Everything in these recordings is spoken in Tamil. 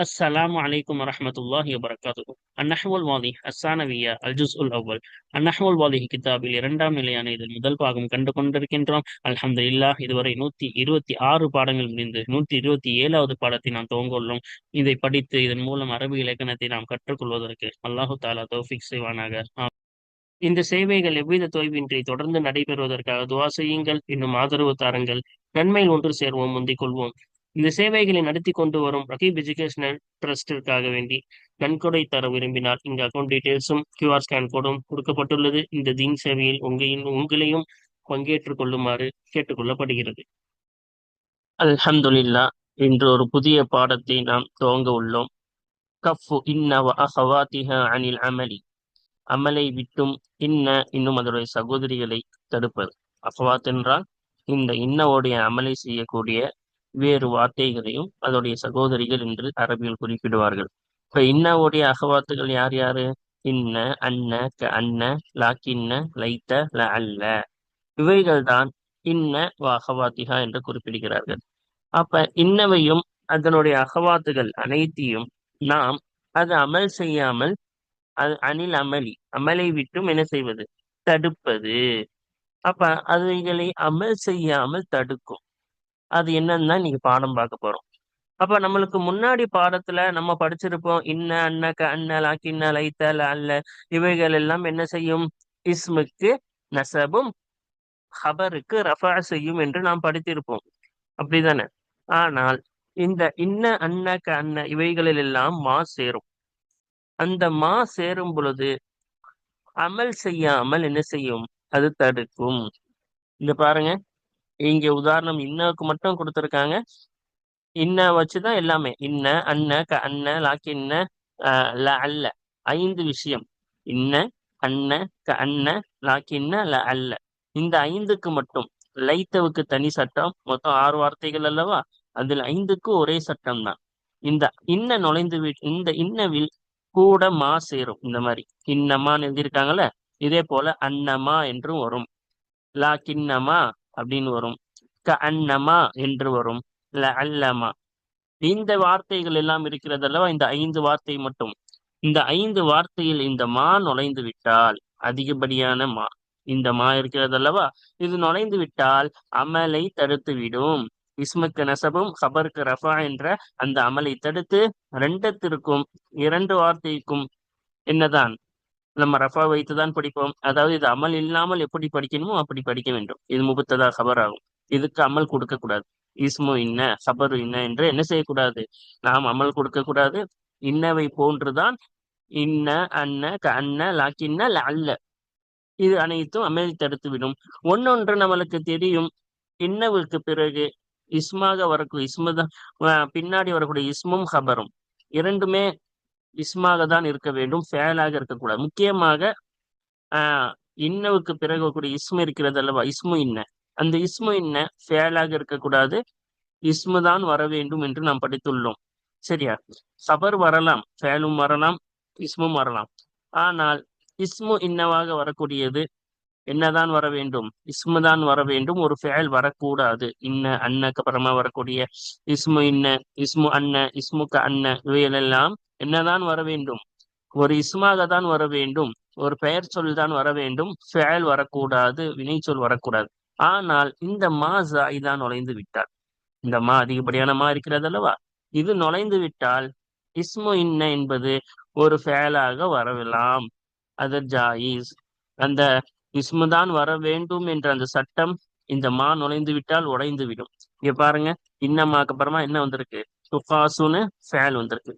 السلام عليكم ورحمة الله وبركاته النحو الواضح الثانوية الجزء الأول النحو الواضح கிதாபில் இரண்டாம் நிலையான இதில் முதல் பாகம் கண்டு கொண்டிருக்கின்றோம் அல்ஹம்துலில்லாஹ் இதுவரை நூத்தி இருபத்தி ஆறு பாடங்கள் முடிந்து நூத்தி இருபத்தி ஏழாவது பாடத்தை நாம் துவங்க உள்ளோம் இதை படித்து இதன் மூலம் அரபு இலக்கணத்தை நாம் கற்றுக்கொள்வதற்கு அல்லாஹு தாலா தௌஃபிக் செய்வானாக ஆமீன். இந்த சேவைகள் எவ்வித தொய்வின்றி தொடர்ந்து நடைபெறுவதற்காக துவா செய்யுங்கள் இன்னும் ஆதரவு தாருங்கள் நன்மையில் ஒன்று சேர்வோம் முந்திக் கொள்வோம் இந்த சேவைகளை நடத்தி கொண்டு வரும் ரகீப் எஜுகேஷனல் ட்ரஸ்டிற்காக வேண்டி நன்கொடை தர விரும்பினால் இந்த அக்கௌண்ட் டீடைல்ஸும் கியூஆர் ஸ்கேன் கோடும் கொடுக்கப்பட்டுள்ளது. இந்த தீன் சேவையில் உங்களின் உங்களையும் பங்கேற்றுக் கொள்ளுமாறு கேட்டுக்கொள்ளப்படுகிறது. அல்ஹம்துலில்லா இன்று ஒரு புதிய பாடத்தை நாம் துவங்க உள்ளோம். கஃபு இன்ன அஹவாத்திஹ அனில் அமலி. அமலை விட்டும் இன்ன இன்னும் அதனுடைய சகோதரிகளை தடுப்பது. அஃபவாத் என்றால் இந்த இன்னவோடைய அமலை செய்யக்கூடிய வேறு வார்த்தைகளையும் அதோடைய சகோதரிகள் என்று அரபியில் குறிப்பிடுவார்கள். இப்ப இன்னாவுடைய அகவாத்துகள் யார் யாரு? இன்ன அன்ன க அன்ன லாக்கின்ன லைத்த ல அல்ல. இவைகள் தான் இன்ன அகவாத்திகா என்று குறிப்பிடுகிறார்கள். அப்ப இன்னவையும் அதனுடைய அகவாத்துகள் அனைத்தையும் நாம் அது அமல் செய்யாமல் அது அனில் அமளி அமலை விட்டும் என்ன செய்வது? தடுப்பது. அப்ப அவைகளை அமல் செய்யாமல் தடுக்கும். அது என்னன்னு தான் நீங்க பாடம் பார்க்க போறோம். அப்ப நம்மளுக்கு முன்னாடி பாடத்துல நம்ம படிச்சிருப்போம் இன்ன அன்ன க அண்ணல் லாக்கின்ன ஐத்தல் அல்ல இவைகள் எல்லாம் என்ன செய்யும்? இஸ்முக்கு நசபும் ஹபருக்கு ரஃபா செய்யும் என்று நாம் படித்திருப்போம். அப்படிதானே? ஆனால் இந்த இன்ன அன்னக்க அன்ன இவைகளில் எல்லாம் மா சேரும். அந்த மா சேரும் பொழுது அமல் செய்யாமல் என்ன செய்யும்? அது தடுக்கும். இந்த பாருங்க. இங்க உதாரணம் இன்னக்கு மட்டும் கொடுத்துருக்காங்க. இன்ன வச்சுதான் எல்லாமே. இன்ன அன்ன க அன்ன லாக்கின்ன ஆஹ் ல அல்ல. ஐந்து விஷயம். இன்ன அன்ன க அன்ன லாக்கின்ன ல அல்ல. இந்த ஐந்துக்கு மட்டும். லைத்தவுக்கு தனி சட்டம். மொத்தம் ஆறு வார்த்தைகள் அல்லவா? அதில் ஐந்துக்கு ஒரே சட்டம் தான் இந்த இன்ன நுழைந்து வி- இந்த இன்னவில் கூட மா சேரும். இந்த மாதிரி. இன்னமான்னு எழுதியிருக்காங்கல்ல? இதே போல அன்னமா என்றும் வரும். லா கிண்ணமா அப்படின்னு வரும். க அன்னமா என்று வரும். ல அல்லமா இந்த வார்த்தைகள் எல்லாம் இருக்கிறது அல்லவா? இந்த ஐந்து வார்த்தை மட்டும். இந்த ஐந்து வார்த்தையில் இந்த மா நுழைந்து விட்டால் அதிகப்படியான மா இந்த மா இருக்கிறது அல்லவா? இது நுழைந்து விட்டால் அமலை தடுத்து விடும். இஸ்முக்கு நசபும் ஹபருக்கு ரஃபா என்ற அந்த அமலை தடுத்து ரெண்டத்திற்கும் இரண்டு வார்த்தைக்கும் என்னதான்? நம்ம ரஃபா வைத்து தான் படிப்போம். அதாவது இது அமல் இல்லாமல் எப்படி படிக்கணுமோ அப்படி படிக்க வேண்டும். இது முபத்ததா ஹபர் ஆகும் இதுக்கு அமல் கொடுக்க கூடாது. இஸ்மு இன்ன ஹபரு இன்ன என்று என்ன செய்யக்கூடாது? நாம் அமல் கொடுக்க கூடாது. இன்னவை போன்றுதான் இன்ன அன்ன க அன்ன லாக்கின்ன ல அல்ல இது அனைத்தும் அமைதி தடுத்து விடும் ஒன்னொன்று நம்மளுக்கு தெரியும். இன்னவுக்கு பிறகு இஸ்மாக வரக்கூடிய இஸ்மு தான் அஹ் பின்னாடி வரக்கூடிய இஸ்மும் ஹபரும். இரண்டுமே இஸ்மாக தான் இருக்க வேண்டும் ஃபேலாக இருக்கக்கூடாது. முக்கியமாக இன்னவுக்கு பிறகு கூடிய இஸ்மு இருக்கிறது அல்லவா? இஸ்மு இன்ன. அந்த இஸ்மு இன்ன ஃபேலாக இருக்கக்கூடாது. இஸ்மு தான் வர வேண்டும் என்று நாம் படித்துள்ளோம். சரியா? சபர் வரலாம் ஃபேலும் வரலாம் இஸ்மும் வரலாம். ஆனால் இஸ்மு இன்னவாக வரக்கூடியது என்னதான் வர வேண்டும்? இஸ்மு தான் வர வேண்டும். ஒரு ஃபேல் வரக்கூடாது. இன்ன அன்னக்கு அப்புறமா வரக்கூடிய இஸ்மு இன்ன இஸ்மு அன்ன இஸ்முக்கு அன்ன இவையெல்லாம் என்னதான் வர வேண்டும்? ஒரு இஸ்மாக தான் வர வேண்டும். ஒரு பெயர் சொல் தான் வர வேண்டும். ஃபேல் வரக்கூடாது வினை சொல் வரக்கூடாது. ஆனால் இந்த மா தான் நுழைந்து விட்டால் இந்த மா அதிகப்படியான மா இருக்கிறது அல்லவா? இது நுழைந்து விட்டால் இஸ்மு இன்ன என்பது ஒரு ஃபேலாக வரலாம். அது ஜாயிஸ். அந்த இஸ்மு தான் வர வேண்டும் என்ற அந்த சட்டம் இந்த மா நுழைந்து விட்டால் உடைந்து விடும். இங்க பாருங்க. இன்னமாக்கு அப்புறமா என்ன வந்திருக்கு? துஃபாசுன்னு ஃபேல் வந்திருக்கு.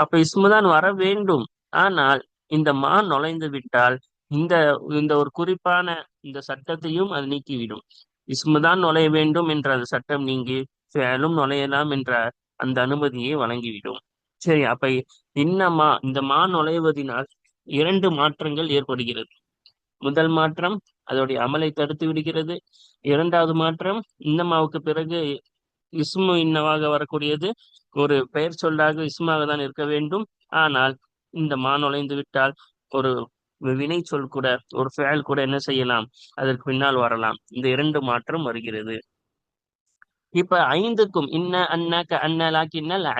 அப்ப இஸ்முதான் வர வேண்டும். ஆனால் இந்த மா நுழைந்து விட்டால் இந்த இந்த ஒரு குறிப்பான இந்த சட்டத்தையும் அது நீக்கிவிடும். இஸ்முதான் நுழைய வேண்டும் என்ற அந்த சட்டம் நீங்கி ஃபேலும் நுழையலாம் என்ற அந்த அனுமதியை வழங்கிவிடும். சரி அப்ப இன்னமா இந்த மா நுழைவதினால் இரண்டு மாற்றங்கள் ஏற்படுகிறது. முதல் மாற்றம் அதோடைய அமலை தடுத்து விடுகிறது. இரண்டாவது மாற்றம் இன்னமாவுக்கு பிறகு இஸ்மு இன்னவாக வரக்கூடியது. ஒரு பெயர் சொல்லாக இஸ்மாக தான் இருக்க வேண்டும். ஆனால் இந்த மா நுழைந்து விட்டால் ஒரு வினை சொல் கூட ஒரு ஃபேல் கூட என்ன செய்யலாம்? அதற்கு பின்னால் வரலாம். இந்த இரண்டு மாற்றம் வருகிறது. இப்ப ஐந்துக்கும் இன்ன அன்ன க அன்ன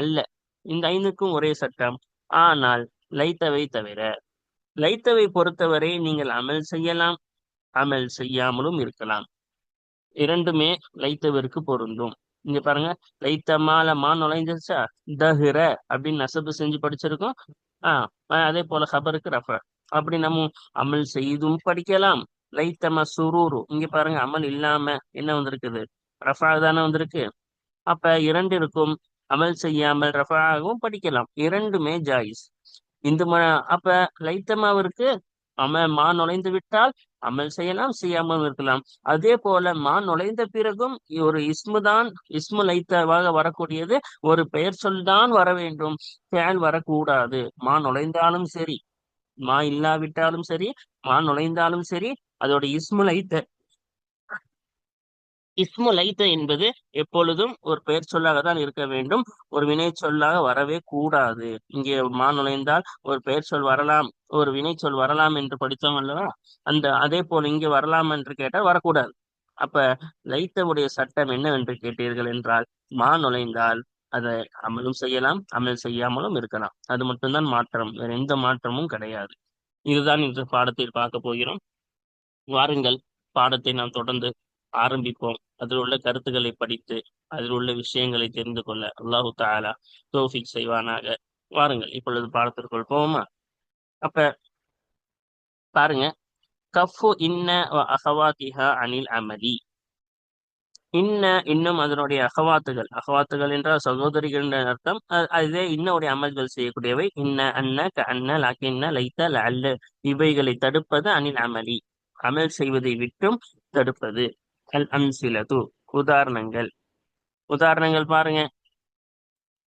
அல்ல. இந்த ஐந்துக்கும் ஒரே சட்டம். ஆனால் லைத்தவை தவிர லைத்தவை பொறுத்தவரை நீங்கள் அமல் செய்யலாம் அமல் செய்யாமலும் இருக்கலாம். இரண்டுமே லைத்தவிற்கு பொருந்தும். இங்க பாருங்க. லைத்தமால மா நுழைஞ்சிருச்சா தஹிர அப்படின்னு நசபு செஞ்சு படிச்சிருக்கோம். ஆஹ் அதே போல ஹபருக்கு ரஃப. அப்படி நம்ம அமல் செய்தும் படிக்கலாம். லைத்தம சுரூரு. இங்க பாருங்க அமல் இல்லாம என்ன வந்திருக்குது? ரஃபா தானே வந்திருக்கு. அப்ப இரண்டு இருக்கும் அமல் செய்யாமல் ரஃபாகவும் படிக்கலாம். இரண்டுமே ஜாயிஸ். ம அப்ப லைத்தமாவிற்கு அம மா நுழைந்து விட்டால் அமல் செய்யலாம் செய்யாமல் இருக்கலாம். அதே போல மா நுழைந்த பிறகும் ஒரு இஸ்மு தான் இஸ்மு லைத்தவாக வரக்கூடியது. ஒரு பெயர் சொல் தான் வர வேண்டும். செயல் வரக்கூடாது. மா நுழைந்தாலும் சரி. மா இல்லாவிட்டாலும் சரி மா நுழைந்தாலும் சரி அதோட இஸ்மு லைத்த. இஸ்மு லைத்த என்பது எப்பொழுதும் ஒரு பெயர் சொல்லாக தான் இருக்க வேண்டும். ஒரு வினை சொல்லாக வரவே கூடாது. இங்கே மா நுழைந்தால் ஒரு பெயர் சொல் வரலாம். ஒரு வினை சொல் வரலாம் என்று படித்தோம் அல்லவா? அந்த அதே போல் இங்கே வரலாம் என்று கேட்டால் வரக்கூடாது. அப்ப லைத்தவுடைய சட்டம் என்னவென்று கேட்டீர்கள் என்றால் மா நுழைந்தால் அதை அமலும் செய்யலாம் அமல் செய்யாமலும் இருக்கலாம். அது மட்டும்தான் மாற்றம். வேற எந்த மாற்றமும் கிடையாது. இதுதான் இன்று பாடத்தில் பார்க்க போகிறோம். வாருங்கள் பாடத்தை நாம் தொடர்ந்து ஆரம்பிப்போம். அதில் உள்ள கருத்துக்களை படித்து அதில் உள்ள விஷயங்களை தெரிந்து கொள்ள அல்லாஹு தாலா தோஃபிக் செய்வானாக. வாருங்கள் இப்பொழுது பாடத்திற்குள் போவோமா? அப்ப பாருங்க. கஃபு இன்ன அகவாத்திஹா அனில் அமலி. இன்ன இன்னும் அதனுடைய அகவாத்துகள் அகவாத்துகள் என்றால் சகோதரிகள் என்ற அர்த்தம் அதே இன்னுடைய அமல்கள் செய்யக்கூடியவை. இன்ன அன்ன க அன்ன லாக்கின்ன லைத்த அல்ல இவைகளை தடுப்பது அனில் அமலி. அமல் செய்வதை விட்டும் தடுப்பது. அல் அம்சிலது உதாரணங்கள். உதாரணங்கள் பாருங்க.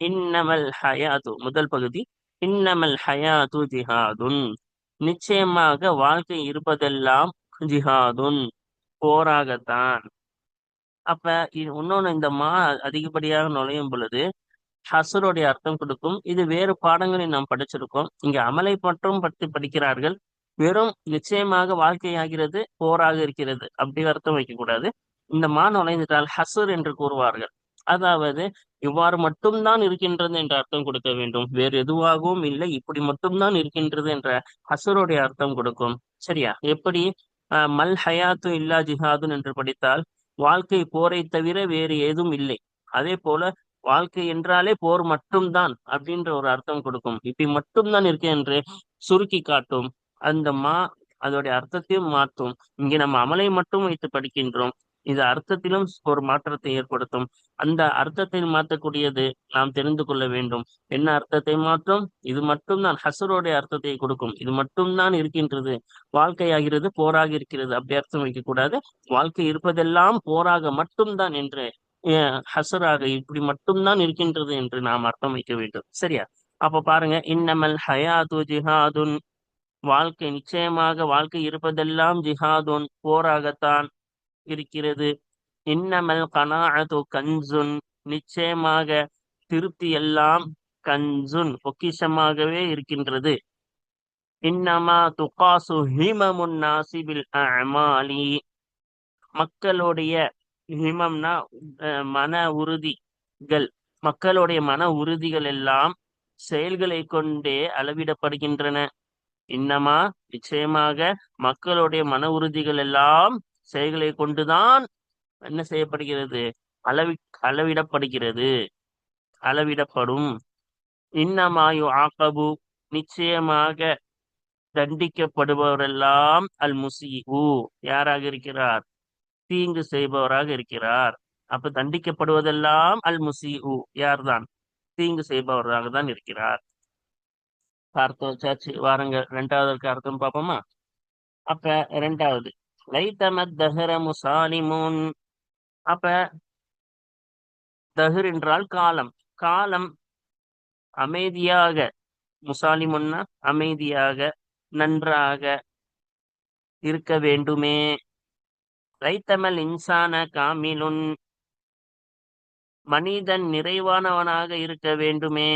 இன்னமல் ஹயாது. முதல் பகுதி. இன்னமல் ஹயாது ஜிஹாதுன். நிச்சயமாக வாழ்க்கை இருப்பதெல்லாம் ஜிஹாதுன். போராகத்தான். அப்ப இன்னொன்னு இந்த மா அதிகப்படியாக நுழையும் பொழுது ஹசருடைய அர்த்தம் கொடுக்கும். இது வேறு பாடங்களில் நாம் படிச்சிருக்கோம். இங்க அமலை மற்றும் பற்றி படிக்கிறார்கள். வெறும் நிச்சயமாக வாழ்க்கையாகிறது போராக இருக்கிறது அப்படி அர்த்தம் வைக்கக்கூடாது. இந்த மா நுழைந்துட்டால் ஹசர் என்று கூறுவார்கள். அதாவது இவ்வாறு மட்டும்தான் இருக்கின்றது என்ற அர்த்தம் கொடுக்க வேண்டும். வேறு எதுவாகவும் இல்லை. இப்படி மட்டும்தான் இருக்கின்றது என்ற ஹசருடைய அர்த்தம் கொடுக்கும். சரியா? எப்படி? மல் ஹயாத்து இல்லா ஜிஹாதுன் என்று படித்தால் வாழ்க்கை போரை தவிர வேறு ஏதும் இல்லை. அதே போல வாழ்க்கை என்றாலே போர் மட்டும்தான் அப்படின்ற ஒரு அர்த்தம் கொடுக்கும். இப்படி மட்டும்தான் இருக்கு என்று சுருக்கி காட்டும். அந்த மா அதோடைய அர்த்தத்தையும் மாற்றும். இங்கே நம்ம அமலை மட்டும் வைத்து படிக்கின்றோம். இது அர்த்தத்திலும் ஒரு மாற்றத்தை ஏற்படுத்தும். அந்த அர்த்தத்தை மாற்றக்கூடியது நாம் தெரிந்து கொள்ள வேண்டும். என்ன அர்த்தத்தை மாற்றும்? இது மட்டும்தான். ஹசருடைய அர்த்தத்தை கொடுக்கும். இது மட்டும்தான் இருக்கின்றது. வாழ்க்கையாகிறது போராக இருக்கிறது. அப்படி அர்த்தம் வைக்கக்கூடாது வாழ்க்கை இருப்பதெல்லாம் போராக மட்டும்தான் என்று ஹசராக இப்படி மட்டும்தான் இருக்கின்றது என்று நாம் அர்த்தம் வைக்க வேண்டும். சரியா? அப்ப பாருங்க. இன்னமல் ஹயாது ஜிஹாதுன் வாழ்க்கை நிச்சயமாக வாழ்க்கை இருப்பதெல்லாம் ஜிஹாதுன் போராகத்தான் இருக்கிறது. இன்னமல் கனாஅது கன்சுன் நிச்சயமாக திருப்தி எல்லாம் கன்சுன் பொக்கிஷமாகவே இருக்கின்றது. இன்னமா துகாசு ஹிமமுன் நாசிபில் அமாலி மக்களுடைய ஹிமம்னா மன உறுதிகள் மக்களுடைய மன உறுதிகள் எல்லாம் செயல்களை கொண்டே அளவிடப்படுகின்றன. இன்னமா நிச்சயமாக மக்களுடைய மன உறுதிகள் எல்லாம் செயல்களை கொண்டுதான் என்ன செய்யப்படுகிறது? அளவி அளவிடப்படுகிறது. அளவிடப்படும். இன்னமாயு ஆக்கபு நிச்சயமாக தண்டிக்கப்படுபவரெல்லாம் அல் முசிஹு. யாராக இருக்கிறார்? தீங்கு செய்பவராக இருக்கிறார். அப்ப தண்டிக்கப்படுவதெல்லாம் அல் முசிஹு. யார்தான்? தீங்கு செய்பவராக தான் இருக்கிறார். பார்த்தோம் சாச்சு வாருங்க ரெண்டாவது அர்த்தம் பார்ப்போமா? அப்ப ரெண்டாவது லைத்தமத் தஹர முசாலிமுன். அப்ப தஹர் என்றால் காலம். காலம் அமைதியாக முசாலிமுன்னா அமைதியாக நன்றாக இருக்க வேண்டுமே. லைத்தமல் இன்சான காமிலுன். மனிதன் நிறைவானவனாக இருக்க வேண்டுமே.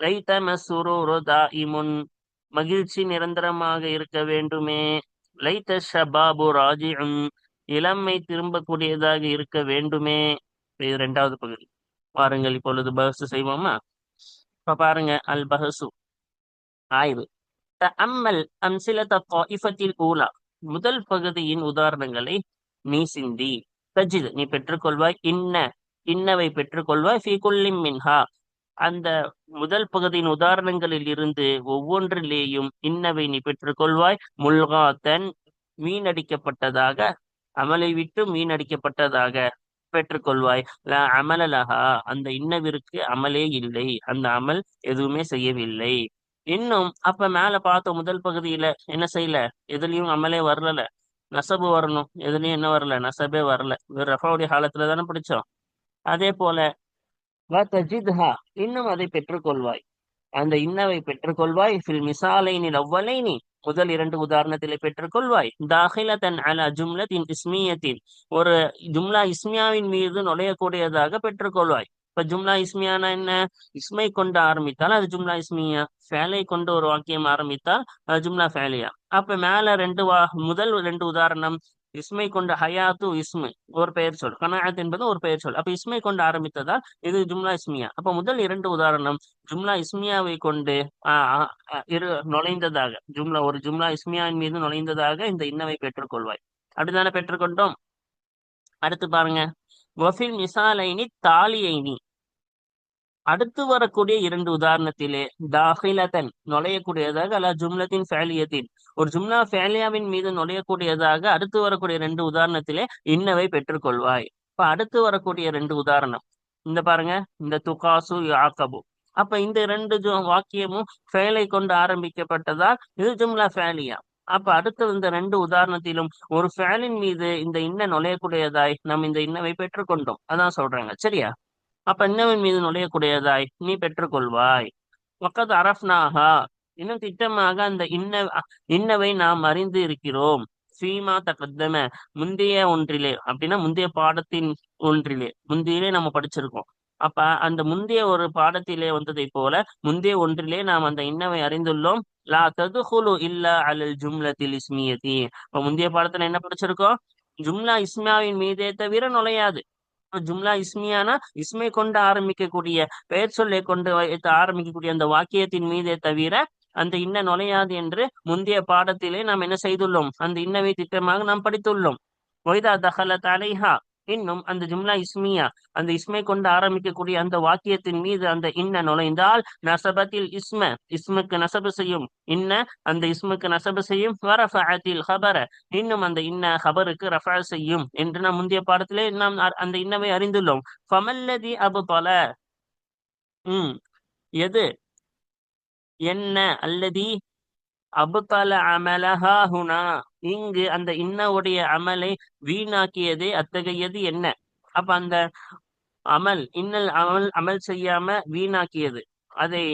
லைத்தம சுரூரு தாயிமுன் மகிழ்ச்சி நிரந்தரமாக இருக்க வேண்டுமே. லைத்த ஷபாபு ராஜிஉன் இளமை திரும்பக்கூடியதாக இருக்க வேண்டுமே. இது ரெண்டாவது பகுதி. பாருங்கள் இப்பொழுது பஹசு செய்வோமா? இப்ப பாருங்க அல் பஹசு ஆய்வு. தஅம்மல் அம்சிலத தாயிஃபத்தில் ஊலா. முதல் பகுதியின் உதாரணங்களை நீ சிந்தி. தஜித் நீ பெற்றுக்கொள்வாய். இன்ன இன்னவை பெற்றுக்கொள்வாய். ஃபீ மின்ஹா. அந்த முதல் பகுதியின் உதாரணங்களில் இருந்து ஒவ்வொன்றிலேயும் இன்னவை நீ பெற்றுக்கொள்வாய். முல்காத்தன் மீனடிக்கப்பட்டதாக அமலை விட்டு மீனடிக்கப்பட்டதாக பெற்றுக்கொள்வாய். அமலலகா அமலலஹா அந்த இன்னவிற்கு அமலே இல்லை. அந்த அமல் எதுவுமே செய்யவில்லை. இன்னும் அப்ப மேல பார்த்த முதல் பகுதியில என்ன செய்யல? எதுலயும் அமலே வரல நசபு வரணும். எதுலயும் என்ன வரல? நசபே வரல. வெறும் ரஃபாவுடைய காலத்துல தானே படிச்சோம். அதே போல வதஜித்ஹா இன்னும் அதை பெற்றுக்கொள்வாய். அந்த இன்னவை பெற்றுக்கொள்வாய். ஃபில் மிசாலைனில் அவ்வளைனி முதல் இரண்டு உதாரணத்திலே பெற்றுக்கொள்வாய். தாஹிலத்தன் அல ஜும்லத்தின் இஸ்மியத்தின் ஒரு ஜும்லா இஸ்மியாவின் மீது நுழையக்கூடியதாக பெற்றுக்கொள்வாய். இப்ப ஜும்லா இஸ்மியானா என்ன? இஸ்மை கொண்டு ஆரம்பித்தால் அது ஜும்லா இஸ்மியா. ஃபேலை கொண்டு ஒரு வாக்கியம் ஆரம்பித்தால் அது ஜும்லா ஃபேலியா. அப்ப மேல ரெண்டு வா முதல் ரெண்டு உதாரணம் இஸ்மை கொண்ட ஹயாத்து இஸ்மு. ஒரு பெயர் சொல். கனாயத் என்பது ஒரு பெயர் சொல். அப்ப இஸ்மை கொண்டு ஆரம்பித்ததால் இது ஜும்லா இஸ்மியா. அப்ப முதல் இரண்டு உதாரணம். ஜும்லா இஸ்மியாவை கொண்டு ஆஹ் இரு நுழைந்ததாக. ஜும்லா ஒரு ஜும்லா இஸ்மியாவின் மீது நுழைந்ததாக இந்த இன்னவை பெற்றுக்கொள்வாய். அப்படித்தானே பெற்றுக்கொண்டோம்? அடுத்து பாருங்க. வஃபில் மிசாலைனி தாலியைனி. அடுத்து வரக்கூடிய இரண்டு உதாரணத்திலே தாஹிலதன் நுழையக்கூடியதாக அல்ல ஜும்லத்தின் ஃபேலியத்தின். ஒரு ஜும்லா ஃபேலியாவின் மீது நுழையக்கூடியதாக அடுத்து வரக்கூடிய ரெண்டு உதாரணத்திலே இன்னவை பெற்றுக்கொள்வாய். இப்ப அடுத்து வரக்கூடிய ரெண்டு உதாரணம். இந்த பாருங்க இந்த துகாசு யாக்கபு அப்ப இந்த ரெண்டு வாக்கியமும் ஃபேலை கொண்டு ஆரம்பிக்கப்பட்டதால் இது ஜும்லா ஃபேலியா. அப்ப அடுத்து இந்த ரெண்டு உதாரணத்திலும் ஒரு ஃபேலின் மீது இந்த இன்ன நுழையக்கூடியதாய் நம் இந்த இன்னவை பெற்றுக்கொண்டோம். அதான் சொல்றாங்க சரியா? அப்ப இன்னவன் மீது நுழையக்கூடியதாய் நீ பெற்றுக்கொள்வாய். வக்கத் அரஃப்னாகா இன்னும் திட்டமாக அந்த இன்ன இன்னவை நாம் அறிந்து இருக்கிறோம். சீமா தகத்தம முந்தைய ஒன்றிலே அப்படின்னா முந்தைய பாடத்தின் ஒன்றிலே முந்தையிலே நம்ம படிச்சிருக்கோம். அப்ப அந்த முந்தைய ஒரு பாடத்திலே வந்ததை போல முந்தைய ஒன்றிலே நாம் அந்த இன்னவை அறிந்துள்ளோம். லா ததுகுலு இல்லா அலல் ஜும்லத்தில் இஸ்மியதி இப்ப முந்தைய பாடத்துல என்ன படிச்சிருக்கோம்? ஜும்லா இஸ்மியாவின் மீதே தவிர நுழையாது. ஜும்லா இஸ்மியானா இஸ்மை கொண்டு ஆரம்பிக்கக்கூடிய பெயர் சொல்லை கொண்டு வைத்து ஆரம்பிக்கக்கூடிய அந்த வாக்கியத்தின் மீதே தவிர அந்த இன்ன நுழையாது என்று முந்தைய பாடத்திலே நாம் என்ன செய்துள்ளோம்? அந்த இன்னவை திட்டமாக நாம் படித்துள்ளோம். ஒய்தா தஹலத் அலைஹா. இன்னும் அந்த ஜும்லா இஸ்மியா அந்த இஸ்மை கொண்டு ஆரம்பிக்கக்கூடிய அந்த வாக்கியத்தின் மீது அந்த இன்ன நுழைந்தால் நசபத்தில் இஸ்ம இஸ்முக்கு நசபு செய்யும் இன்ன அந்த இஸ்முக்கு நசபு செய்யும் வரஃபத்தில் ஹபர இன்னும் அந்த இன்ன ஹபருக்கு ரஃபா செய்யும் என்று நாம் முந்தைய பாடத்திலே நாம் அ- அந்த இன்னவை அறிந்துள்ளோம். ஃபமல்லதி அபுதல உம் எது? என்ன அல்லதி அபுதல அமலஹா ஹுனா. இங்கு அந்த இன்னவுடைய அமலை வீணாக்கியதே அத்தகையது என்ன? அப்ப அந்த அமல் இன்னல் அமல் அமல் செய்யாம வீணாக்கியது. அதை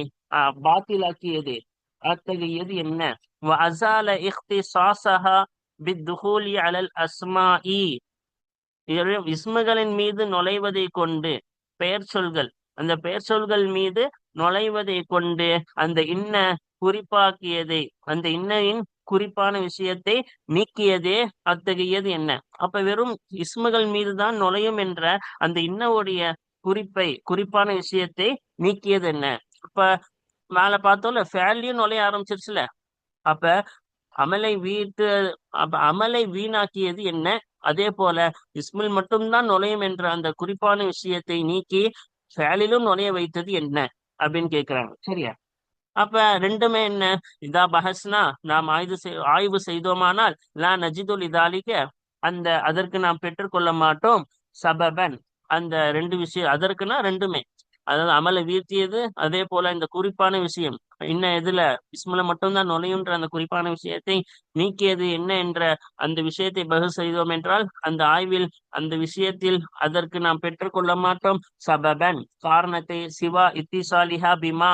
பாத்திலாக்கியது அத்தகையது என்ன? அசால இஹ்தி சாசஹா அலல் அஸ்மா இஸ்முகளின் மீது நுழைவதை கொண்டு பெயர் சொல்கள். அந்த பெயர் சொல்கள் மீது நுழைவதை கொண்டு அந்த இன்ன குறிப்பாக்கியதை அந்த இன்னையின் குறிப்பான விஷயத்தை நீக்கியதே அத்தகையது என்ன? அப்ப வெறும் இஸ்முகள் மீதுதான் நுழையும் என்ற அந்த இன்னவுடைய குறிப்பை குறிப்பான விஷயத்தை நீக்கியது என்ன? இப்ப மேல பார்த்தோம்ல ஃபேல்யூ நுழைய ஆரம்பிச்சிருச்சுல. அப்ப அமலை வீட்டு அப்ப அமலை வீணாக்கியது என்ன? அதே போல இஸ்மில் மட்டும்தான் நுழையும் என்ற அந்த குறிப்பான விஷயத்தை நீக்கி ஃபேலிலும் நுழைய வைத்தது என்ன? அப்படின்னு கேட்கிறாங்க சரியா? அப்ப ரெண்டுமே என்ன? இதா பஹஸ்னா நாம் ஆய்வு செய் ஆய்வு செய்தோமானால் லா நஜிதுல் இதாலிக்க அந்த அதற்கு நாம் பெற்றுக்கொள்ள மாட்டோம் சபபன். அந்த ரெண்டு விஷயம் அதற்குனா ரெண்டுமே. அதாவது அமலை வீழ்த்தியது. அதே போல இந்த குறிப்பான விஷயம் இன்ன எதுல? பிஸ்மில மட்டும்தான் நுழையுன்ற அந்த குறிப்பான விஷயத்தை நீக்கியது என்ன என்ற அந்த விஷயத்தை பகு செய்தோம் என்றால் அந்த ஆய்வில் அந்த விஷயத்தில் அதற்கு நாம் பெற்றுக்கொள்ள மாட்டோம். சபபன் காரணத்தை சிவா இத்திசாலிஹா பிமா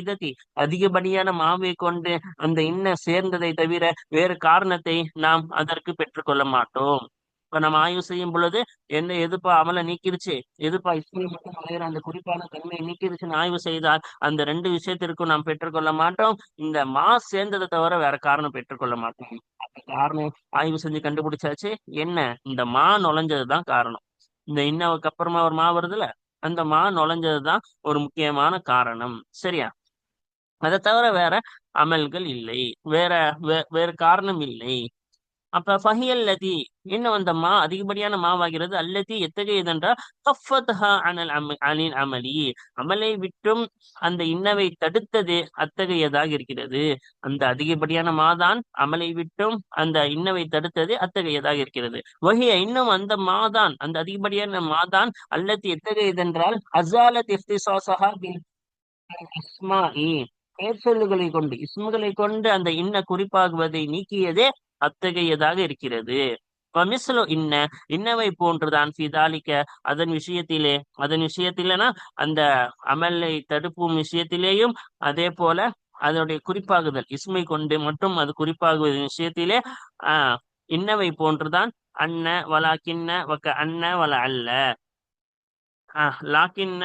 இததி அதிகப்படியான மாவை கொண்டு அந்த இன்ன சேர்ந்ததை தவிர வேறு காரணத்தை நாம் அதற்கு பெற்றுக்கொள்ள மாட்டோம். இப்ப நம்ம ஆய்வு செய்யும் பொழுது என்ன எதுப்பா அமலை நீக்கிருச்சு? எதுப்பா இஸ்மில் மட்டும் நுழையிற அந்த குறிப்பான தன்மையை நீக்கிருச்சுன்னு ஆய்வு செய்தால் அந்த ரெண்டு விஷயத்திற்கும் நாம் பெற்றுக்கொள்ள மாட்டோம். இந்த மா சேர்ந்ததை தவிர வேற காரணம் பெற்றுக்கொள்ள மாட்டோம். அந்த காரணம் ஆய்வு செஞ்சு கண்டுபிடிச்சாச்சு. என்ன? இந்த மா நுழைஞ்சதுதான் காரணம். இந்த இன்னவுக்கு அப்புறமா ஒரு மா வருதுல அந்த மா நுழைஞ்சதுதான் ஒரு முக்கியமான காரணம். சரியா? அதை தவிர வேற அமல்கள் இல்லை. வேற வேற காரணம் இல்லை. அப்ப ஃபஹியல் லதி இன்னும் அந்த மா? அதிகப்படியான மாவாகிறது. அல்லதி எத்தகையதென்றால் கஃபத்ஹா அனல் அனில் அமலி. அமலை விட்டும் அந்த இன்னவை தடுத்தது அத்தகையதாக இருக்கிறது. அந்த அதிகப்படியான மாதான் அமலை விட்டும் அந்த இன்னவை தடுத்தது அத்தகையதாக இருக்கிறது. வகைய இன்னும் அந்த மாதான் அந்த அதிகப்படியான மாதான் அல்லது எத்தகையதென்றால் அசாலத் இஃப்திசாசஹா பில் இஸ்மாஇ. பெயர் சொல்லுகளை கொண்டு இஸ்முகளை கொண்டு அந்த இன்ன குறிப்பாகுவதை நீக்கியதே அத்தகையதாக இருக்கிறது. மிஸ்லு இன்ன இன்னவை போன்றுதான் ஃபிதாலிக்க அதன் விஷயத்திலே அதன் விஷயத்திலனா அந்த அமலை தடுப்பும் விஷயத்திலேயும் அதே போல அதனுடைய குறிப்பாகுதல் இஸ்மை கொண்டு மட்டும் அது குறிப்பாகுவதன் விஷயத்திலே ஆஹ் இன்னவை போன்றுதான் அன்ன கிண்ண வக்க அன்ன வல அல்ல. ஆஹ் லாக்கின்ன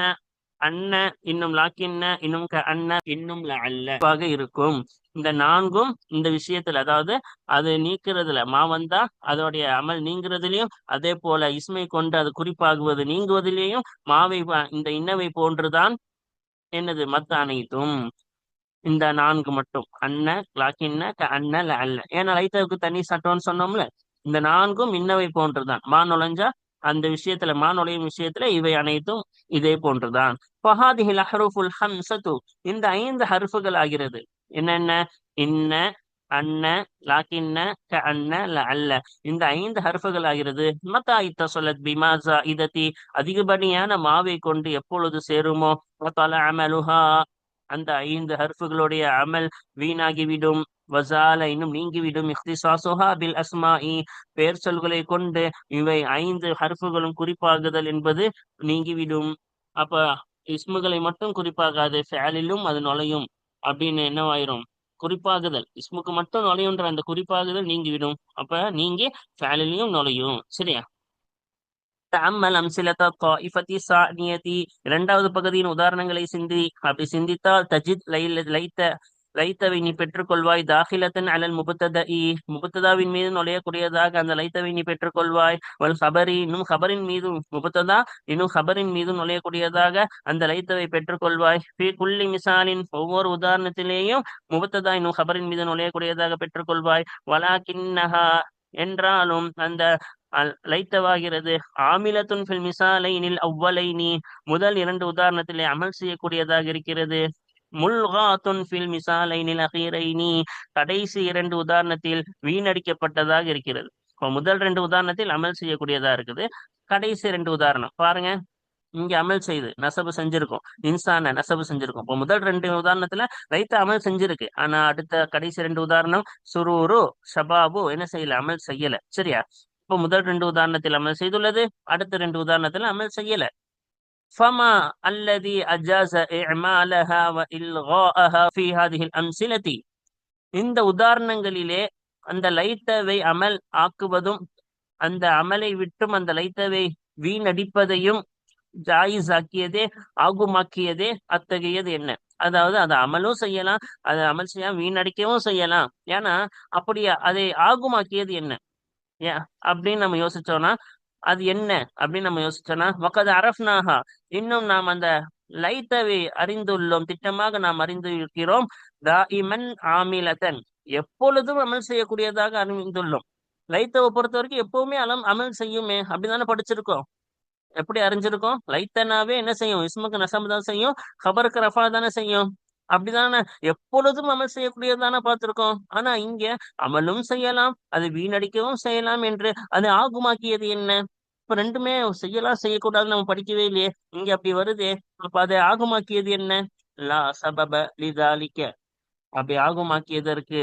அன்ன இன்னும் லாக்கின்ன இன்னும் க அண்ண இன்னும் அல்ல. இருக்கும். இந்த நான்கும் இந்த விஷயத்துல அதாவது அது நீக்கிறதுல மா வந்தா அதோடைய அமல் நீங்கிறதுலயும் அதே போல இஸ்மை கொண்டு அது குறிப்பாகுவது நீங்குவதிலேயும் மாவை இந்த இன்னவை போன்றுதான் என்னது மத்த அனைத்தும் இந்த நான்கு மட்டும் அன்ன லாக்கின்ன க அல்ல. ஏன்னா லைத்தவுக்கு தனி சட்டம்னு சொன்னோம்ல இந்த நான்கும் இன்னவை போன்றுதான். மா நுழைஞ்சா அந்த விஷயத்துல மா நுழையும் விஷயத்துல இவை அனைத்தும் இதே போன்றுதான். இந்த ஐந்து ஹருஃபுகள் ஆகிறது. என்னென்ன? இன்ன அன்ன லாக்கின்ன க அன்ன ல அல்ல இந்த ஐந்து ஹர்ஃபுகள் ஆகிறது மத்தா இத்த சொல்லத் பிமாசா இதத்தி அதிகபடியான மாவை கொண்டு எப்பொழுது சேருமோ? அமலுஹா. அந்த ஐந்து ஹர்ஃபுகளுடைய அமல் வீணாகிவிடும். வசால இன்னும் நீங்கிவிடும். இஹ்திசாசுஹா பில் அஸ்மாஇ. பெயர் சொல்களை கொண்டு இவை ஐந்து ஹர்ஃபுகளும் குறிப்பாகுதல் என்பது நீங்கிவிடும். அப்ப இஸ்முகளை மட்டும் குறிப்பாகாது. ஃபேலிலும் அது நுழையும். அப்படின்னு என்னவாயிரும்? குறிப்பாகுதல். இஸ்முக்கு மட்டும் நுழையுன்ற அந்த குறிப்பாகுதல் நீங்கிவிடும். அப்ப நீங்க ஃபேலிலையும் நுழையும். சரியா? தம்மல் அம்சிலத தாயிஃபதி சானியதி. இரண்டாவது பகுதியின் உதாரணங்களை சிந்தி. அப்படி சிந்தித்தால் தஜித் லைத்த லைத்தவை நீ பெற்றுக்கொள்வாய். தாகிலத்தன் அலல் இ முபத்ததாவின் மீது நுழையக்கூடியதாக அந்த லைத்தவை நீ பெற்றுக்கொள்வாய். வல் ஹபரி. இன்னும் ஹபரின் மீதும் முபத்ததா? இன்னும் ஹபரின் மீதும் நுழையக்கூடியதாக அந்த லைத்தவை பெற்றுக்கொள்வாய். குள்ளி மிசாலின் ஒவ்வொரு உதாரணத்திலேயும் முபத்ததா இன்னும் ஹபரின் மீது நுழையக்கூடியதாக பெற்றுக்கொள்வாய். வலா கிண்ணஹா என்றாலும் அந்த லைத்தவாகிறது. ஆமிலத்துன் ஃபில் மிசாலைனில் அவ்வலை நீ முதல் இரண்டு உதாரணத்திலே அமல் செய்யக்கூடியதாக இருக்கிறது. முல்காத்துன் ஃபில் மிசாலைனில் அகீரைனி. கடைசி இரண்டு உதாரணத்தில் வீணடிக்கப்பட்டதாக இருக்கிறது. இப்போ முதல் ரெண்டு உதாரணத்தில் அமல் செய்யக்கூடியதா இருக்குது. கடைசி ரெண்டு உதாரணம். பாருங்க. இங்க அமல் செய்து நசபு செஞ்சிருக்கும். இன்சான நசபு செஞ்சிருக்கும். இப்போ முதல் ரெண்டு உதாரணத்துல ரைத்த அமல் செஞ்சிருக்கு. ஆனா அடுத்த கடைசி ரெண்டு உதாரணம் சுரூரு ஷபாபு என்ன செய்யல? அமல் செய்யல. சரியா? இப்போ முதல் ரெண்டு உதாரணத்தில் அமல் செய்துள்ளது. அடுத்த ரெண்டு உதாரணத்துல அமல் செய்யல. فما الذي أجاز إعمالها وإلغاءها في هذه الأمثلة இந்த உதாரணங்களிலே அந்த லைத்தவை அமல் ஆக்குவதும் அந்த அமலை விட்டும் அந்த லைத்தவை வீணடிப்பதையும் ஜாயிஸ் ஆக்கியதே ஆகுமாக்கியதே அத்தகையது என்ன அதாவது அதை அமலும் செய்யலாம் அதை அமல் செய்யாம வீணடிக்கவும் செய்யலாம் ஏன்னா அப்படி அதை ஆகுமாக்கியது என்ன ஏன் அப்படின்னு நம்ம யோசிச்சோம்னா அது என்ன அப்படின்னு நம்ம யோசிச்சோம்னா மக்கது அரஃப்னாகா இன்னும் நாம் அந்த லைத்தவை அறிந்துள்ளோம் திட்டமாக நாம் அறிந்து இருக்கிறோம் இமன் ஆமிலதன் எப்பொழுதும் அமல் செய்யக்கூடியதாக அறிந்துள்ளோம். லைத்தவை பொறுத்த வரைக்கும் எப்பவுமே அலம் அமல் செய்யுமே அப்படிதானே படிச்சிருக்கோம். எப்படி அறிஞ்சிருக்கோம்? லைத்தனாவே என்ன செய்யும்? இஸ்முக்கு நசம் தான் செய்யும் ஹபருக்கு ரஃபா தானே செய்யும். அப்படிதானே? எப்பொழுதும் அமல் செய்யக்கூடியதானே பார்த்திருக்கோம். ஆனா இங்க அமலும் செய்யலாம் அது வீணடிக்கவும் செய்யலாம் என்று அது ஆகுமாக்கியது என்ன? இப்ப ரெண்டுமே செய்யலாம் செய்யக்கூடாது நம்ம படிக்கவே இல்லையே. இங்க அப்படி வருதே. அப்ப அதை ஆகமாக்கியது என்ன? லா சபப லிதாலிக்க. அப்படி ஆகமாக்கியதற்கு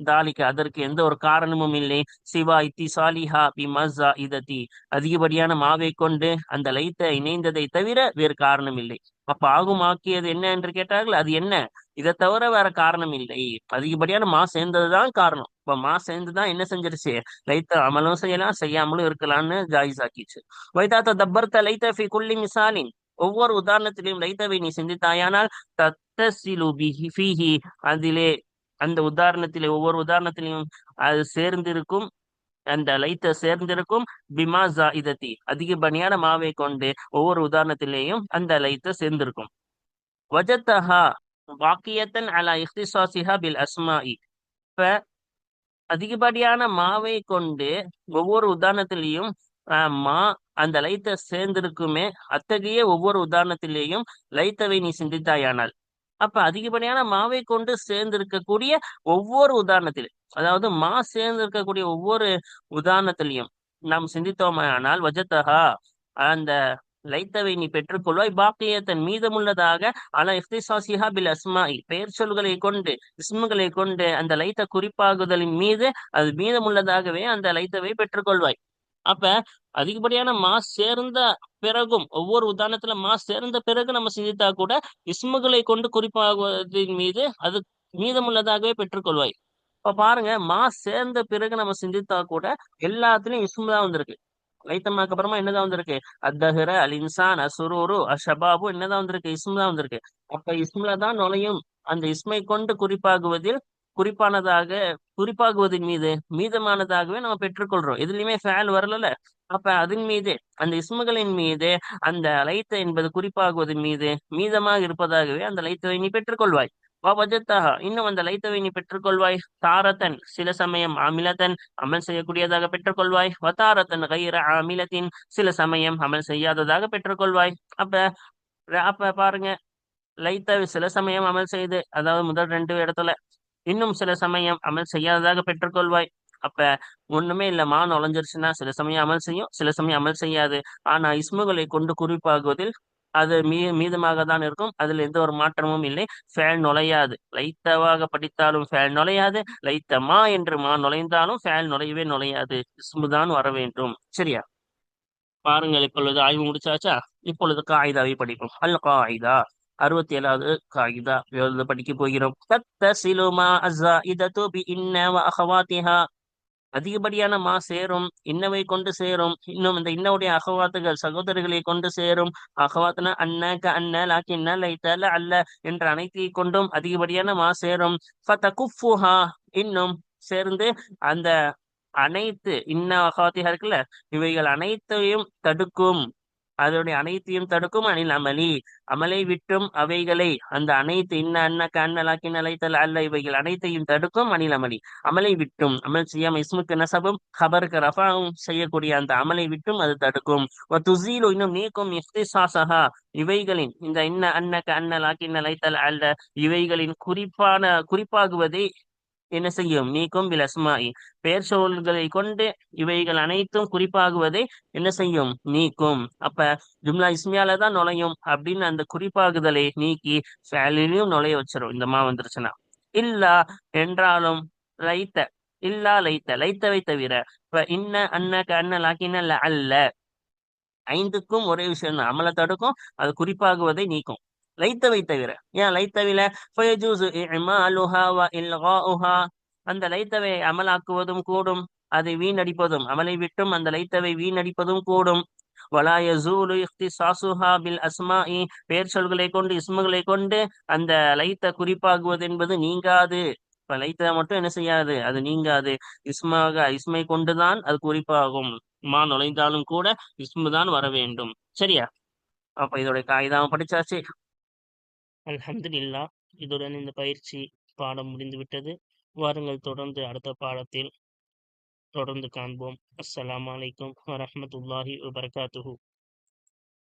தாலிக்க அதற்கு எந்த ஒரு காரணமும் இல்லை. சிவா இத்தி சாலிஹா பி மஸ்ஸா இதத்தி அதிகப்படியான மாவை கொண்டு அந்த லைத்த இணைந்ததை தவிர வேறு காரணம் இல்லை. அப்ப ஆகுமாக்கியது என்ன என்று கேட்டார்கள்? அது என்ன? இதை தவிர வேற காரணம் இல்லை. அதிகப்படியான மா சேர்ந்ததுதான் காரணம். இப்ப மா சேர்ந்துதான் என்ன செஞ்சிருச்சு? லைத்த அமலும் செய்யலாம் செய்யாமலும் இருக்கலாம்னு ஜாயிஸ் ஆக்கிச்சு. வைதாத்த தப்பர்த்த லைத்த ஃபி குள்ளி மிசாலின். ஒவ்வொரு உதாரணத்திலையும் லைத்தவை நீ சிந்தித்தாயானால் தத்தசிலு பிஹி அதிலே அந்த உதாரணத்திலே ஒவ்வொரு உதாரணத்திலையும் அது சேர்ந்திருக்கும். அந்த லைத்த சேர்ந்திருக்கும். பிமா இதத்தி அதிகப்படியான மாவை கொண்டு ஒவ்வொரு உதாரணத்திலேயும் அந்த லைத்த சேர்ந்திருக்கும். வஜத்தஹா வாக்கியத்தன் அலா இஹ்திசாசிஹா பில் அஸ்மாஇ. இப்ப அதிகப்படியான மாவை கொண்டு ஒவ்வொரு உதாரணத்திலையும் மா அந்த லைத்த சேர்ந்திருக்குமே அத்தகைய ஒவ்வொரு உதாரணத்திலேயும் லைத்தவை நீ சிந்தித்தாயானால். அப்ப அதிகப்படியான மாவை கொண்டு சேர்ந்திருக்கக்கூடிய ஒவ்வொரு உதாரணத்திலும் அதாவது மா சேர்ந்திருக்கக்கூடிய ஒவ்வொரு உதாரணத்திலையும் நாம் சிந்தித்தோமானால் வஜத்தகா அந்த லைத்தவை நீ பெற்றுக்கொள்வாய். பாக்கியத்தன் மீதமுள்ளதாக அல இஃப்திசாசிஹா பில் அஸ்மாயி பெயர் சொல்களை கொண்டு இஸ்முகளை கொண்டு அந்த லைத்த குறிப்பாகுதலின் மீது அது மீதமுள்ளதாகவே அந்த லைத்தவை பெற்றுக்கொள்வாய். அப்ப அதிகப்படியான மாஸ் சேர்ந்த பிறகும் ஒவ்வொரு உதாரணத்துல மாஸ் சேர்ந்த பிறகு நம்ம சிந்தித்தா கூட இஸ்முகளை கொண்டு குறிப்பாகுவதின் மீது அது மீதமுள்ளதாகவே பெற்றுக்கொள்வாய். இப்ப பாருங்க மாஸ் சேர்ந்த பிறகு நம்ம சிந்தித்தா கூட எல்லாத்துலயும் இஸ்மு தான் வந்திருக்கு. லைத்தமாக்கு அப்புறமா என்னதான் வந்திருக்கு? அத்தஹிர அல் இன்சான் அசுரூரு அஷபாபு என்னதான் வந்திருக்கு? இஸ்ம் தான் வந்திருக்கு. அப்ப இஸ்முல தான் நுழையும். அந்த இஸ்மை கொண்டு குறிப்பாகுவதில் குறிப்பானதாக குறிப்பாகுவதன் மீது மீதமானதாகவே நம்ம பெற்றுக்கொள்றோம். எதுலையுமே ஃபேல் வரல அப்ப அதன் மீது அந்த இஸ்முகளின் மீது அந்த லைத்த என்பது குறிப்பாகுவதன் மீது மீதமாக இருப்பதாகவே அந்த லைத்தவை நீ பெற்றுக்கொள்வாய். வஜத்தாகா இன்னும் அந்த லைத்தவை நீ பெற்றுக்கொள்வாய். தாரத்தன் சில சமயம் அமிலத்தன் அமல் செய்யக்கூடியதாக பெற்றுக்கொள்வாய். வதாரத்தன் கைர அமிலத்தின் சில சமயம் அமல் செய்யாததாக பெற்றுக்கொள்வாய். அப்ப அப்ப பாருங்க. லைத்தவை சில சமயம் அமல் செய்து அதாவது முதல் ரெண்டு இடத்துல இன்னும் சில சமயம் அமல் செய்யாததாக பெற்றுக்கொள்வாய். அப்ப ஒண்ணுமே இல்ல மா நுழைஞ்சிருச்சுன்னா சில சமயம் அமல் செய்யும் சில சமயம் அமல் செய்யாது. ஆனா இஸ்முகளை கொண்டு குறிப்பாகுவதில் அது மீ மீதமாக தான் இருக்கும். அதுல எந்த ஒரு மாற்றமும் இல்லை. ஃபேன் நுழையாது. லைத்தவாக படித்தாலும் ஃபேன் நுழையாது. லைத்தமா என்று மா நுழைந்தாலும் ஃபேன் நுழையவே நுழையாது. இஸ்முதான் வர வேண்டும். சரியா? பாருங்கள் இப்பொழுது ஆய்வு முடிச்சாச்சா? இப்பொழுது காகிதாவை படிப்போம். அல் காயிதா அறுபத்தி ஏழாவது காகிதா படிக்க போகிறோம். தத்தசிலுமா அஸ்ஸா இதத்து பி இன்ன வ அகவாத்திஹா அதிகப்படியான மா சேரும் இன்னவை கொண்டு சேரும் இன்னும் இந்த இன்னவுடைய அகவாத்துகள் சகோதரர்களை கொண்டு சேரும். அகவாத்துனா அண்ண க அண்ண லாக்கின்ன லைத்தல அல்ல என்ற அனைத்தை கொண்டும் அதிகப்படியான மா சேரும். ஃபதகுஃபுஹா இன்னும் சேர்ந்து அந்த அனைத்து இன்ன அகவாத்தியா இருக்குல்ல இவைகள் அனைத்தையும் தடுக்கும். அதனுடைய அனைத்தையும் தடுக்கும். அணில் அமளி. அமலை விட்டும் அவைகளை அந்த அனைத்து இன்ன அன்ன கண்ணலாக்கின் அலைத்தல் அல்ல இவைகள் அனைத்தையும் தடுக்கும். அணில் அமளி. அமலை விட்டும். அமல் செய்யாம இஸ்முக்கு நசபும் ஹபருக்கு ரஃபாவும் செய்யக்கூடிய அந்த அமலை விட்டும் அது தடுக்கும். துசீலு இன்னும் நீக்கும் இஃப்திசாசஹா இவைகளின் இந்த இன்ன அன்ன கண்ணலாக்கி அலைத்தல் அல்ல இவைகளின் குறிப்பான குறிப்பாகுவதை என்ன செய்யும் நீக்கும் bil அஸ்மாஇ பெயர் சொல்களை கொண்டு இவைகள் அனைத்தும் குறிப்பாகுவதை என்ன செய்யும் நீக்கும். அப்ப ஜும்லா இஸ்மியால தான் நுழையும் அப்படின்னு அந்த குறிப்பாகுதலை நீக்கி ஃபேலிலையும் நுழைய வச்சிரும். இந்த மா வந்துருச்சுன்னா. இல்லா என்றாலும் லைத்த. இல்லா லைத்த. லைத்தவை தவிர. இப்ப இன்ன அன்ன கண்ண லாக்கின அல்ல. ஐந்துக்கும் ஒரே விஷயம் தான் அமல தடுக்கும் அது குறிப்பாகுவதை நீக்கும். லைத்தவை தவிர. ஏன் லைத்தவில? ஃபயஜூசு இமாலுஹா வ இல்காஉஹா. அந்த லைத்தவை அமலாக்குவதும் கூடும். அதை வீணடிப்பதும் அமலை விட்டும் அந்த லைத்தவை வீணடிப்பதும் கூடும். வலா யசூலு இஃப்திசாசுஹா பில் அஸ்மாஇ. பெயர் சொல்களை கொண்டு இஸ்முகளை கொண்டு அந்த லைத்த குறிப்பாகுவது என்பது நீங்காது. இப்ப லைத்த மட்டும் என்ன செய்யாது? அது நீங்காது. இஸ்மாக இஸ்மை கொண்டுதான் அது குறிப்பாகும். மா நுழைந்தாலும் கூட இஸ்மு தான் வர வேண்டும். சரியா? அப்ப இதோட காகிதம் படிச்சாச்சு. அல்ஹம்துலில்லா. இதுடன் இந்த பயிற்சி பாடம் முடிந்துவிட்டது வாருங்கள் தொடர்ந்து அடுத்த பாடத்தில் தொடர்ந்து காண்போம். அஸ்ஸலாமு அலைக்கும் வரமத்துல்லாஹி வபரகாத்துஹு.